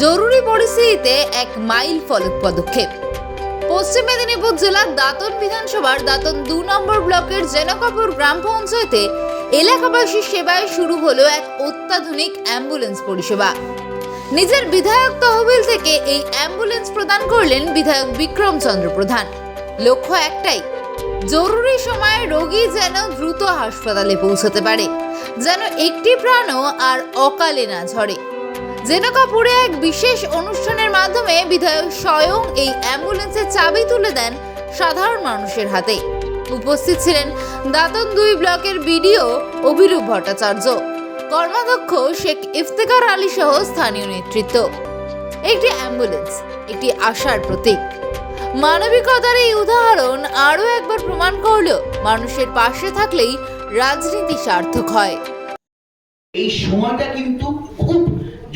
জরুরি পরিস্থিতিতে এক মাইল ফলক পদক্ষেপ। পশ্চিম মেদিনীপুর জেলার দাঁতন বিধানসভার দাঁতন দু নম্বর ব্লকের জেনকাপুর গ্রাম পঞ্চায়েতে এলাকাবাসীর সেবায় শুরু হলো এক অত্যাধুনিক অ্যাম্বুলেন্স পরিষেবা। নিজের বিধায়ক তহবিল থেকে এই অ্যাম্বুলেন্স প্রদান করলেন বিধায়ক বিক্রম চন্দ্র প্রধান। লক্ষ্য একটাই, জরুরি সময়ে রোগী যেন দ্রুত হাসপাতালে পৌঁছতে পারে, যেন একটি প্রাণও আর অকালে না ঝরে। জেনকাপুরে এক বিশেষ অনুষ্ঠানের মাধ্যমে বিধায়ক স্বয়ং এই অ্যাম্বুলেন্সের চাবি তুলে দেন সাধারণ মানুষের হাতে। উপস্থিত ছিলেন দাতন দুই ব্লকের বিডিও অভিরূপ ভট্টাচার্য, কর্মাধ্যক্ষ শেখ ইফতেখার আলী সহ স্থানীয় নেতৃত্ব। একটি অ্যাম্বুলেন্স, একটি আশার প্রতীক। মানবিকতার এই উদাহরণ আরও একবার প্রমাণ করল মানুষের পাশে থাকলেই রাজনীতি সার্থক হয়। এই সময়টা কিন্তু খুব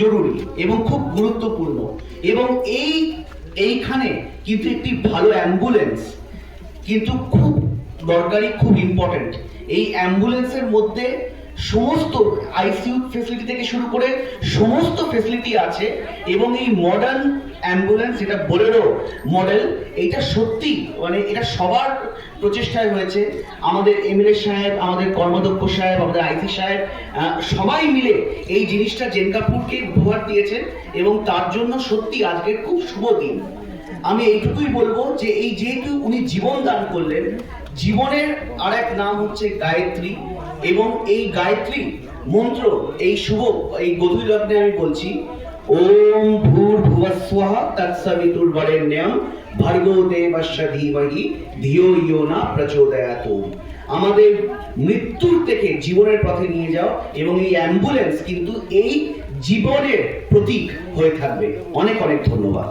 জরুরি এবং খুব গুরুত্বপূর্ণ। এবং এই, এইখানে কিন্তু একটি ভালো অ্যাম্বুলেন্স কিন্তু খুব দরকারি, খুব ইম্পর্টেন্ট এই অ্যাম্বুলেন্সের মধ্যে সমস্ত আইসিইউ ফেসিলিটি থেকে শুরু করে সমস্ত ফেসিলিটি আছে এবং এই মডার্ন অ্যাম্বুলেন্স যেটা বোলেরো মডেল এটা সত্যি মানে এটা সবার প্রচেষ্টায় হয়েছে। আমাদের এমএলএ সাহেব, আমাদের কর্মাধ্যক্ষ সাহেব, আমাদের আইসি সাহেব সবাই মিলে এই জিনিসটা জেনকাপুরকে উপহার দিয়েছেন এবং তার জন্য সত্যি আজকের খুব শুভ দিন। আমি এইটুকুই বলব যে এই যেহেতু উনি জীবন দান করলেন, জীবনের আর এক নাম হচ্ছে গায়ত্রী এবং এই গায়ত্রী মন্ত্র, এই শুভ, এই গভীর লগ্নে আমি বলছি, ওম ভূর ভুবস্বহ তৎসবিতুর বরেণ্যম ভর্গো দেবস্য ধীমহি ইয়ো না প্রচোদয়াত। আমাদের মৃত্যুর থেকে জীবনের পথে নিয়ে যাও এবং এই অ্যাম্বুলেন্স কিন্তু এই জীবনের প্রতীক হয়ে থাকবে। অনেক অনেক ধন্যবাদ।